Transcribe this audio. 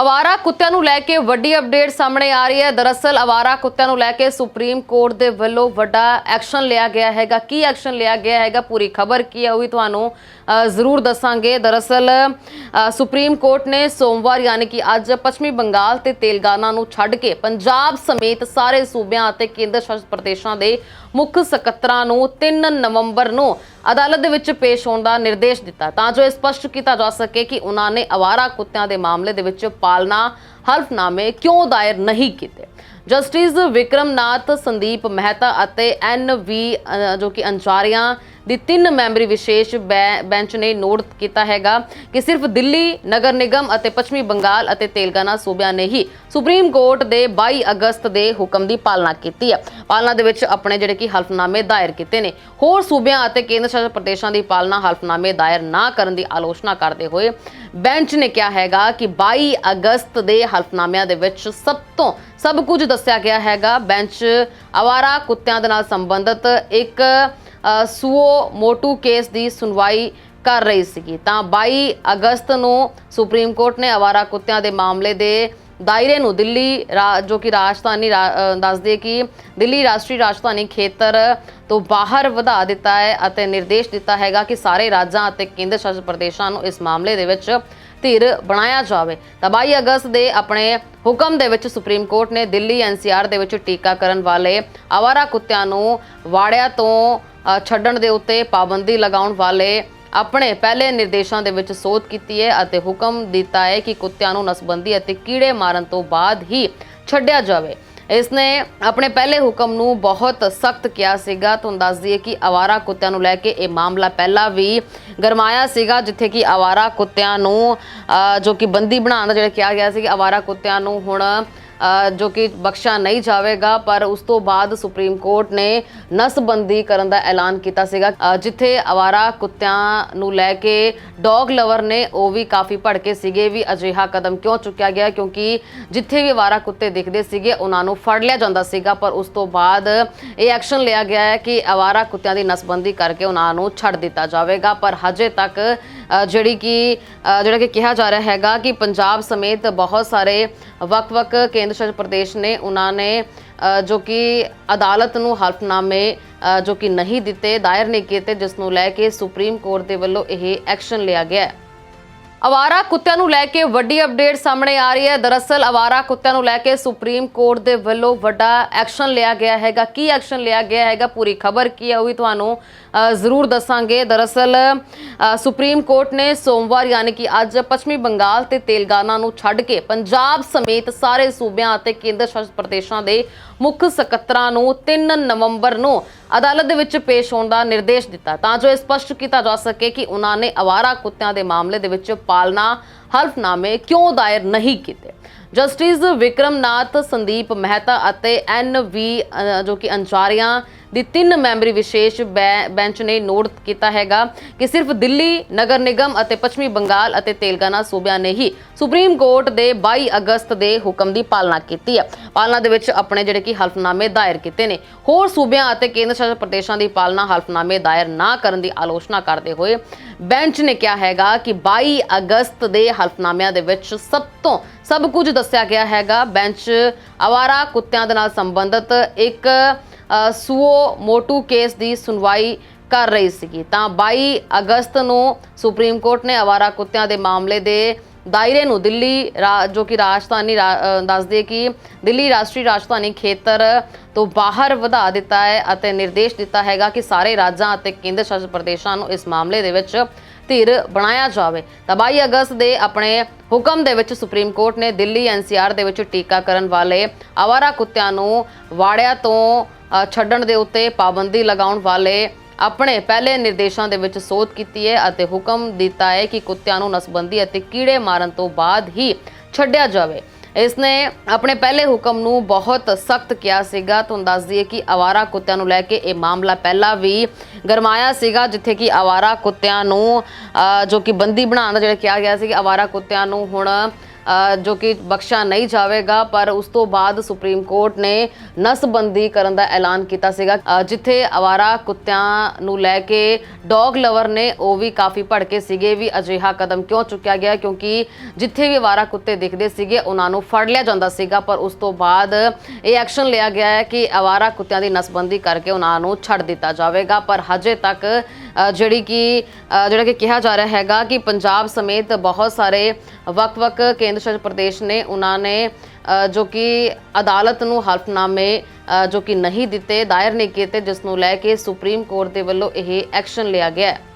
ਅਵਾਰਾ ਕੁੱਤਿਆਂ ਨੂੰ ਲੈ ਕੇ ਵੱਡੀ ਅਪਡੇਟ ਸਾਹਮਣੇ ਆ ਰਹੀ ਹੈ। ਦਰਅਸਲ ਅਵਾਰਾ ਕੁੱਤਿਆਂ ਨੂੰ ਲੈ ਕੇ ਸੁਪਰੀਮ ਕੋਰਟ ਦੇ ਵੱਲੋਂ ਵੱਡਾ ਐਕਸ਼ਨ ਲਿਆ ਗਿਆ ਹੈਗਾ। ਕੀ ਐਕਸ਼ਨ ਲਿਆ ਗਿਆ ਹੈਗਾ? ਪੂਰੀ ਖਬਰ ਕੀ ਹੈ ਉਹ ਵੀ ਤੁਹਾਨੂੰ ਜ਼ਰੂਰ ਦੱਸਾਂਗੇ। ਦਰਅਸਲ ਸੁਪਰੀਮ ਕੋਰਟ ਨੇ ਸੋਮਵਾਰ ਯਾਨੀ ਕਿ ਅੱਜ ਪੱਛਮੀ ਬੰਗਾਲ ਤੇ ਤੇਲੰਗਾਨਾ ਨੂੰ ਛੱਡ ਕੇ ਪੰਜਾਬ ਸਮੇਤ ਸਾਰੇ ਸੂਬਿਆਂ ਅਤੇ ਕੇਂਦਰ ਸ਼ਾਸਿਤ ਪ੍ਰਦੇਸ਼ਾਂ ਦੇ ਮੁੱਖ ਸਕੱਤਰਾਂ ਨੂੰ 3 ਨਵੰਬਰ ਨੂੰ ਅਦਾਲਤ ਦੇ ਵਿੱਚ ਪੇਸ਼ ਹੋਣ ਦਾ ਨਿਰਦੇਸ਼ ਦਿੱਤਾ। ਤਾਂ ਜੋ ਇਹ ਸਪਸ਼ਟ ਕੀਤਾ ਜਾ ਸਕੇ ਕਿ ਉਹਨਾਂ ਨੇ ਅਵਾਰਾ ਕੁੱਤਿਆਂ ਦੇ ਮਾਮਲੇ ਦੇ ਵਿੱਚ ਪਾਲਣਾ ਹਲਫਨਾਮੇ ਕਿਉਂ ਦਾਇਰ ਨਹੀਂ ਕੀਤੇ। ਜਸਟਿਸ ਵਿਕਰਮਨਾਥ, ਸੰਦੀਪ ਮਹਿਤਾ ਅਤੇ ਐਨ ਵੀ ਜੋ ਕਿ ਅੰਚਾਰੀਆਂ ਦੀ ਤਿੰਨ ਮੈਂਬਰੀ ਵਿਸ਼ੇਸ਼ ਬੈ- ਬੈਂਚ ਨੇ ਨੋਟ ਕੀਤਾ ਹੈਗਾ ਕਿ ਸਿਰਫ ਦਿੱਲੀ ਨਗਰ ਨਿਗਮ ਅਤੇ ਪੱਛਮੀ ਬੰਗਾਲ ਅਤੇ ਤੇਲੰਗਾਨਾ ਸੂਬਿਆਂ ਨੇ ਹੀ ਸੁਪਰੀਮ ਕੋਰਟ ਦੇ 22 ਅਗਸਤ ਦੇ ਹੁਕਮ ਦੀ ਪਾਲਣਾ ਕੀਤੀ ਹੈ ਪਾਲਣਾ ਦੇ ਵਿੱਚ ਆਪਣੇ ਜਿਹੜੇ ਕਿ ਹਲਫਨਾਮੇ ਦਾਇਰ ਕੀਤੇ ਨੇ। ਹੋਰ ਸੂਬਿਆਂ ਅਤੇ ਕੇਂਦਰ ਸ਼ਾਸਿਤ ਪ੍ਰਦੇਸ਼ਾਂ ਦੀ ਪਾਲਣਾ ਹਲਫਨਾਮੇ ਦਾਇਰ ਨਾ ਕਰਨ ਦੀ ਆਲੋਚਨਾ ਕਰਦੇ ਹੋਏ ਬੈਂਚ ਨੇ ਕਿਹਾ ਹੈਗਾ ਕਿ 22 ਅਗਸਤ ਦੇ ਹਲਫਨਾਮਿਆਂ ਦੇ ਵਿੱਚ ਸਭ ਤੋਂ, ਸਭ ਕੁਝ ਦੱਸਿਆ ਗਿਆ ਹੈਗਾ ਬੈਂਚ ਅਵਾਰਾ ਕੁੱਤਿਆਂ ਦੇ ਨਾਲ ਸੰਬੰਧਿਤ ਇੱਕ ਅ, ਸੂਓ ਮੋਟੂ ਕੇਸ ਦੀ ਸੁਣਵਾਈ ਕਰ ਰਹੀ ਸੀਗੀ। ਤਾਂ 22 ਅਗਸਤ ਨੂੰ ਸੁਪਰੀਮ ਕੋਰਟ ਨੇ ਅਵਾਰਾ ਕੁੱਤਿਆਂ ਦੇ ਮਾਮਲੇ ਦੇ ਦਾਇਰੇ ਨੂੰ ਦਿੱਲੀ ਰਾ- ਜੋ ਕਿ ਰਾਜਧਾਨੀ ਰਾ- ਅ, ਦੱਸਦੇ ਕਿ ਦਿੱਲੀ ਰਾਸ਼ਟਰੀ ਰਾਜਧਾਨੀ ਖੇਤਰ ਤੋਂ ਬਾਹਰ ਵਧਾ ਦਿੱਤਾ ਹੈ ਅਤੇ ਨਿਰਦੇਸ਼ ਦਿੱਤਾ ਹੈਗਾ ਕਿ ਸਾਰੇ ਰਾਜਾਂ ਅਤੇ ਕੇਂਦਰ ਸ਼ਾਸਿਤ ਪ੍ਰਦੇਸ਼ਾਂ ਨੂੰ ਇਸ ਮਾਮਲੇ ਦੇ ਵਿੱਚ ਧਿਰ ਬਣਾਇਆ ਜਾਵੇ। ਤਾਂ 22 ਅਗਸਤ ਦੇ ਆਪਣੇ ਹੁਕਮ ਦੇ ਵਿੱਚ ਸੁਪਰੀਮ ਕੋਰਟ ਨੇ ਦਿੱਲੀ ਐਨਸੀਆਰ ਦੇ ਵਿੱਚ ਟੀਕਾਕਰਨ ਵਾਲੇ ਆਵਾਰਾ ਕੁੱਤਿਆਂ ਨੂੰ ਵਾੜਿਆਂ ਤੋਂ ਛੱਡਣ ਦੇ ਉੱਤੇ ਪਾਬੰਦੀ ਲਗਾਉਣ ਵਾਲੇ ਆਪਣੇ ਪਹਿਲੇ ਨਿਰਦੇਸ਼ਾਂ ਦੇ ਵਿੱਚ ਸੋਧ ਕੀਤੀ ਹੈ ਅਤੇ ਹੁਕਮ ਦਿੱਤਾ ਹੈ ਕਿ ਕੁੱਤਿਆਂ ਨੂੰ ਨਸਬੰਦੀ ਅਤੇ ਕੀੜੇ ਮਾਰਨ ਤੋਂ ਬਾਅਦ ਹੀ ਛੱਡਿਆ ਜਾਵੇ। ਇਸ ਨੇ ਆਪਣੇ ਪਹਿਲੇ ਹੁਕਮ ਨੂੰ ਬਹੁਤ ਸਖਤ ਕਿਹਾ ਸੀਗਾ। ਤੁਹਾਨੂੰ ਦੱਸ ਦਈਏ ਕਿ ਆਵਾਰਾ ਕੁੱਤਿਆਂ ਨੂੰ ਲੈ ਕੇ ਇਹ ਮਾਮਲਾ ਪਹਿਲਾਂ ਵੀ ਗਰਮਾਇਆ ਸੀਗਾ, ਜਿੱਥੇ ਕਿ ਆਵਾਰਾ ਕੁੱਤਿਆਂ ਨੂੰ ਜੋ ਕਿ ਬੰਦੀ ਬਣਾਉਣ ਦਾ ਜਿਹੜਾ ਕਿਹਾ ਗਿਆ ਸੀ ਕਿ ਆਵਾਰਾ ਕੁੱਤਿਆਂ ਨੂੰ ਹੁਣ ਜੋ ਕਿ ਬਖਸ਼ਾ ਨਹੀਂ ਜਾਵੇਗਾ, ਪਰ ਉਸ ਤੋਂ ਬਾਅਦ ਸੁਪਰੀਮ ਕੋਰਟ ਨੇ ਨਸਬੰਦੀ ਕਰਨ ਦਾ ਐਲਾਨ ਕੀਤਾ ਸੀਗਾ। ਜਿੱਥੇ ਅਵਾਰਾ ਕੁੱਤਿਆਂ ਨੂੰ ਲੈ ਕੇ ਡੌਗ ਲਵਰ ਨੇ ਉਹ ਵੀ ਕਾਫੀ ਭੜਕੇ ਸੀਗੇ। ਵੀ ਅਜਿਹਾ ਕਦਮ ਕਿਉਂ ਚੁੱਕਿਆ ਗਿਆ? ਕਿਉਂਕਿ ਜਿੱਥੇ ਵੀ ਅਵਾਰਾ ਕੁੱਤੇ ਦਿਖਦੇ ਸੀਗੇ, ਉਹਨਾਂ ਨੂੰ ਫੜ ਲਿਆ ਜਾਂਦਾ ਸੀਗਾ। ਪਰ ਉਸ ਤੋਂ ਬਾਅਦ ਇਹ ਐਕਸ਼ਨ ਲਿਆ ਗਿਆ ਹੈ ਕਿ ਅਵਾਰਾ ਕੁੱਤਿਆਂ ਦੀ ਨਸਬੰਦੀ ਕਰਕੇ ਉਹਨਾਂ ਨੂੰ ਛੱਡ ਦਿੱਤਾ ਜਾਵੇਗਾ। ਪਰ ਹਜੇ ਤੱਕ ਜਿਹੜੀ ਕਿ ਜਿਹੜਾ ਕਿ ਕਿਹਾ ਜਾ ਰਿਹਾ ਹੈਗਾ ਕਿ ਪੰਜਾਬ ਸਮੇਤ ਬਹੁਤ ਸਾਰੇ ਵੱਖ-ਵੱਖ ਕੇਂਦਰ ਸ਼ਾਸਿਤ ਪ੍ਰਦੇਸ਼ ਨੇ ਉਹਨਾਂ ਨੇ ਜੋ ਕਿ ਅਦਾਲਤ ਨੂੰ ਹਲਫਨਾਮੇ ਜੋ ਕਿ ਨਹੀਂ ਦਿੱਤੇ, ਦਾਇਰ ਨਹੀਂ ਕੀਤੇ, ਜਿਸ ਨੂੰ ਲੈ ਕੇ ਸੁਪਰੀਮ ਕੋਰਟ ਦੇ ਵੱਲੋਂ ਇਹ ਐਕਸ਼ਨ ਲਿਆ ਗਿਆ ਹੈ। ਅਵਾਰਾ ਕੁੱਤਿਆਂ ਨੂੰ ਲੈ ਕੇ ਵੱਡੀ ਅਪਡੇਟ ਸਾਹਮਣੇ ਆ ਰਹੀ ਹੈ। ਦਰਅਸਲ ਅਵਾਰਾ ਕੁੱਤਿਆਂ ਨੂੰ ਲੈ ਕੇ ਸੁਪਰੀਮ ਕੋਰਟ ਦੇ ਵੱਲੋਂ ਵੱਡਾ ਐਕਸ਼ਨ ਲਿਆ ਗਿਆ ਹੈਗਾ। ਕੀ ਐਕਸ਼ਨ ਲਿਆ ਗਿਆ ਹੈਗਾ? ਪੂਰੀ ਖਬਰ ਕੀ ਹੈ ਉਹ ਵੀ ਤੁਹਾਨੂੰ ਜ਼ਰੂਰ ਦੱਸਾਂਗੇ ਦਰਅਸਲ ਸੁਪਰੀਮ ਕੋਰਟ ਨੇ ਸੋਮਵਾਰ ਯਾਨੀ ਕਿ ਅੱਜ ਪੱਛਮੀ ਬੰਗਾਲ ਤੇ ਤੇਲੰਗਾਨਾ ਨੂੰ ਛੱਡ ਕੇ ਪੰਜਾਬ ਸਮੇਤ ਸਾਰੇ ਸੂਬਿਆਂ ਅਤੇ ਕੇਂਦਰ ਸ਼ਾਸਿਤ ਪ੍ਰਦੇਸ਼ਾਂ ਦੇ ਮੁੱਖ ਸਕੱਤਰਾਂ ਨੂੰ 3 ਨਵੰਬਰ ਨੂੰ ਅਦਾਲਤ ਦੇ ਵਿੱਚ ਪੇਸ਼ ਹੋਣ ਦਾ ਨਿਰਦੇਸ਼ ਦਿੱਤਾ ਤਾਂ ਜੋ ਇਹ ਸਪਸ਼ਟ ਕੀਤਾ ਜਾ ਸਕੇ ਕਿ ਉਹਨਾਂ ਨੇ ਅਵਾਰਾ ਕੁੱਤਿਆਂ ਦੇ ਮਾਮਲੇ ਦੇ ਵਿੱਚ ਪਾਲਣਾ ਹਲਫਨਾਮੇ ਕਿਉਂ ਦਾਇਰ ਨਹੀਂ ਕੀਤੇ? ਜਸਟਿਸ ਵਿਕਰਮਨਾਥ, ਸੰਦੀਪ ਮਹਿਤਾ ਅਤੇ ਐਨ ਵੀ ਜੋ ਕਿ ਅੰਚਾਰੀਆਂ ਦੀ ਤਿੰਨ ਮੈਂਬਰੀ ਵਿਸ਼ੇਸ਼ ਬੈਂਚ ਨੇ ਨੋਟ ਕੀਤਾ ਹੈਗਾ ਕਿ ਸਿਰਫ ਦਿੱਲੀ, ਨਗਰ ਨਿਗਮ ਅਤੇ ਪੱਛਮੀ ਬੰਗਾਲ ਅਤੇ ਤੇਲੰਗਾਨਾ ਸੂਬਿਆਂ ਨੇ ਹੀ ਸੁਪਰੀਮ ਕੋਰਟ ਦੇ 22 ਅਗਸਤ ਦੇ ਹੁਕਮ ਦੀ ਪਾਲਣਾ ਕੀਤੀ ਹੈ। ਪਾਲਣਾ ਦੇ ਵਿੱਚ ਆਪਣੇ ਜਿਹੜੇ ਕਿ ਹਲਫਨਾਮੇ ਦਾਇਰ ਕੀਤੇ ਨੇ। ਹੋਰ ਸੂਬਿਆਂ ਅਤੇ ਕੇਂਦਰ ਸ਼ਾਸਤ ਪ੍ਰਦੇਸ਼ਾਂ ਦੀ ਪਾਲਣਾ ਹਲਫਨਾਮੇ ਦਾਇਰ ਨਾ ਕਰਨ ਦੀ ਆਲੋਚਨਾ ਕਰਦੇ ਹੋਏ ਬੈਂਚ ਨੇ ਕਿਹਾ ਹੈਗਾ ਕਿ 22 ਅਗਸਤ ਦੇ ਹਲਫਨਾਮਿਆਂ ਦੇ ਵਿੱਚ ਸਭ ਤੋਂ ਸਭ ਕੁਝ ਦੱਸਿਆ ਗਿਆ ਹੈਗਾ। ਬੈਂਚ ਅਵਾਰਾ ਕੁੱਤਿਆਂ ਦੇ ਨਾਲ ਸੰਬੰਧਿਤ ਇੱਕ ਅ, ਮੋਟੂ ਕੇਸ ਦੀ ਸੁਣਵਾਈ ਕਰ ਰਹੀ ਸੀਗੀ। ਤਾਂ 22 ਅਗਸਤ ਨੂੰ ਸੁਪਰੀਮ ਕੋਰਟ ਨੇ ਅਵਾਰਾ ਕੁੱਤਿਆਂ ਦੇ ਮਾਮਲੇ ਦੇ ਦਾਇਰੇ ਨੂੰ ਦਿੱਲੀ ਜੋ ਕਿ ਰਾਜਧਾਨੀ ਰਾ- ਦੱਸਦੇ ਕਿ ਦਿੱਲੀ ਰਾਸ਼ਟਰੀ ਰਾਜਧਾਨੀ ਖੇਤਰ ਤੋਂ ਬਾਹਰ ਵਧਾ ਦਿੱਤਾ ਹੈ ਅਤੇ ਨਿਰਦੇਸ਼ ਦਿੱਤਾ ਹੈਗਾ ਕਿ ਸਾਰੇ ਰਾਜਾਂ ਅਤੇ ਕੇਂਦਰ ਸ਼ਾਸਿਤ ਪ੍ਰਦੇਸ਼ਾਂ ਨੂੰ ਇਸ ਮਾਮਲੇ ਦੇ ਵਿੱਚ ਧਿਰ ਬਣਾਇਆ ਜਾਵੇ। ਤਾਂ 22 ਅਗਸਤ ਦੇ ਆਪਣੇ ਹੁਕਮ ਦੇ ਵਿੱਚ ਸੁਪਰੀਮ ਕੋਰਟ ਨੇ ਦਿੱਲੀ ਐਨਸੀਆਰ ਦੇ ਵਿੱਚ ਟੀਕਾਕਰਨ ਵਾਲੇ ਆਵਾਰਾ ਕੁੱਤਿਆਂ ਨੂੰ ਵਾੜਿਆਂ ਤੋਂ ਛੱਡਣ ਦੇ ਉੱਤੇ ਪਾਬੰਦੀ ਲਗਾਉਣ ਵਾਲੇ ਆਪਣੇ ਪਹਿਲੇ ਨਿਰਦੇਸ਼ਾਂ ਦੇ ਵਿੱਚ ਸੋਧ ਕੀਤੀ ਹੈ ਅਤੇ ਹੁਕਮ ਦਿੱਤਾ ਹੈ ਕਿ ਕੁੱਤਿਆਂ ਨੂੰ ਨਸਬੰਦੀ ਅਤੇ ਕੀੜੇ ਮਾਰਨ ਤੋਂ ਬਾਅਦ ਹੀ ਛੱਡਿਆ ਜਾਵੇ। ਇਸ ਨੇ ਆਪਣੇ ਪਹਿਲੇ ਹੁਕਮ ਨੂੰ ਬਹੁਤ ਸਖਤ ਕਿਹਾ ਸੀਗਾ। ਤੁਹਾਨੂੰ ਦੱਸ ਦਈਏ ਕਿ ਆਵਾਰਾ ਕੁੱਤਿਆਂ ਨੂੰ ਲੈ ਕੇ ਇਹ ਮਾਮਲਾ ਪਹਿਲਾਂ ਵੀ ਗਰਮਾਇਆ ਸੀਗਾ, ਜਿੱਥੇ ਕਿ ਆਵਾਰਾ ਕੁੱਤਿਆਂ ਨੂੰ ਜੋ ਕਿ ਬੰਦੀ ਬਣਾਉਣ ਦਾ ਜਿਹੜਾ ਕਿਹਾ ਗਿਆ ਸੀ ਕਿ ਆਵਾਰਾ ਕੁੱਤਿਆਂ ਨੂੰ ਹੁਣ ਜੋ ਕਿ ਬਖਸ਼ਾ ਨਹੀਂ ਜਾਵੇਗਾ, ਪਰ ਉਸ ਤੋਂ ਬਾਅਦ ਸੁਪਰੀਮ ਕੋਰਟ ਨੇ ਨਸਬੰਦੀ ਕਰਨ ਦਾ ਐਲਾਨ ਕੀਤਾ ਸੀਗਾ। ਜਿੱਥੇ ਆਵਾਰਾ ਕੁੱਤਿਆਂ ਨੂੰ ਲੈ ਕੇ ਡੌਗ ਲਵਰ ਨੇ ਉਹ ਵੀ ਕਾਫੀ ਭੜਕੇ ਸੀਗੇ। ਵੀ ਅਜਿਹਾ ਕਦਮ ਕਿਉਂ ਚੁੱਕਿਆ ਗਿਆ? ਕਿਉਂਕਿ ਜਿੱਥੇ ਵੀ ਆਵਾਰਾ ਕੁੱਤੇ ਦਿਖਦੇ ਸੀਗੇ, ਉਹਨਾਂ ਨੂੰ ਫੜ ਲਿਆ ਜਾਂਦਾ ਸੀਗਾ। ਪਰ ਉਸ ਤੋਂ ਬਾਅਦ ਇਹ ਐਕਸ਼ਨ ਲਿਆ ਗਿਆ ਹੈ ਕਿ ਆਵਾਰਾ ਕੁੱਤਿਆਂ ਦੀ ਨਸਬੰਦੀ ਕਰਕੇ ਉਹਨਾਂ ਨੂੰ ਛੱਡ ਦਿੱਤਾ ਜਾਵੇਗਾ। ਪਰ ਹਜੇ ਤੱਕ ਜਿਹੜੀ ਕਿ ਜਿਹੜਾ ਕਿ ਕਿਹਾ ਜਾ ਰਿਹਾ ਹੈਗਾ ਕਿ ਪੰਜਾਬ ਸਮੇਤ ਬਹੁਤ ਸਾਰੇ ਵੱਖ-ਵੱਖ ਕੇਂਦਰ ਸ਼ਾਸਿਤ ਪ੍ਰਦੇਸ਼ ਨੇ ਉਹਨਾਂ ਨੇ ਜੋ ਕਿ ਅਦਾਲਤ ਨੂੰ ਹਲਫਨਾਮੇ ਜੋ ਕਿ ਨਹੀਂ ਦਿੱਤੇ, ਦਾਇਰ ਨਹੀਂ ਕੀਤੇ, ਜਿਸ ਨੂੰ ਲੈ ਕੇ ਸੁਪਰੀਮ ਕੋਰਟ ਦੇ ਵੱਲੋਂ ਇਹ ਐਕਸ਼ਨ ਲਿਆ ਗਿਆ ਹੈ।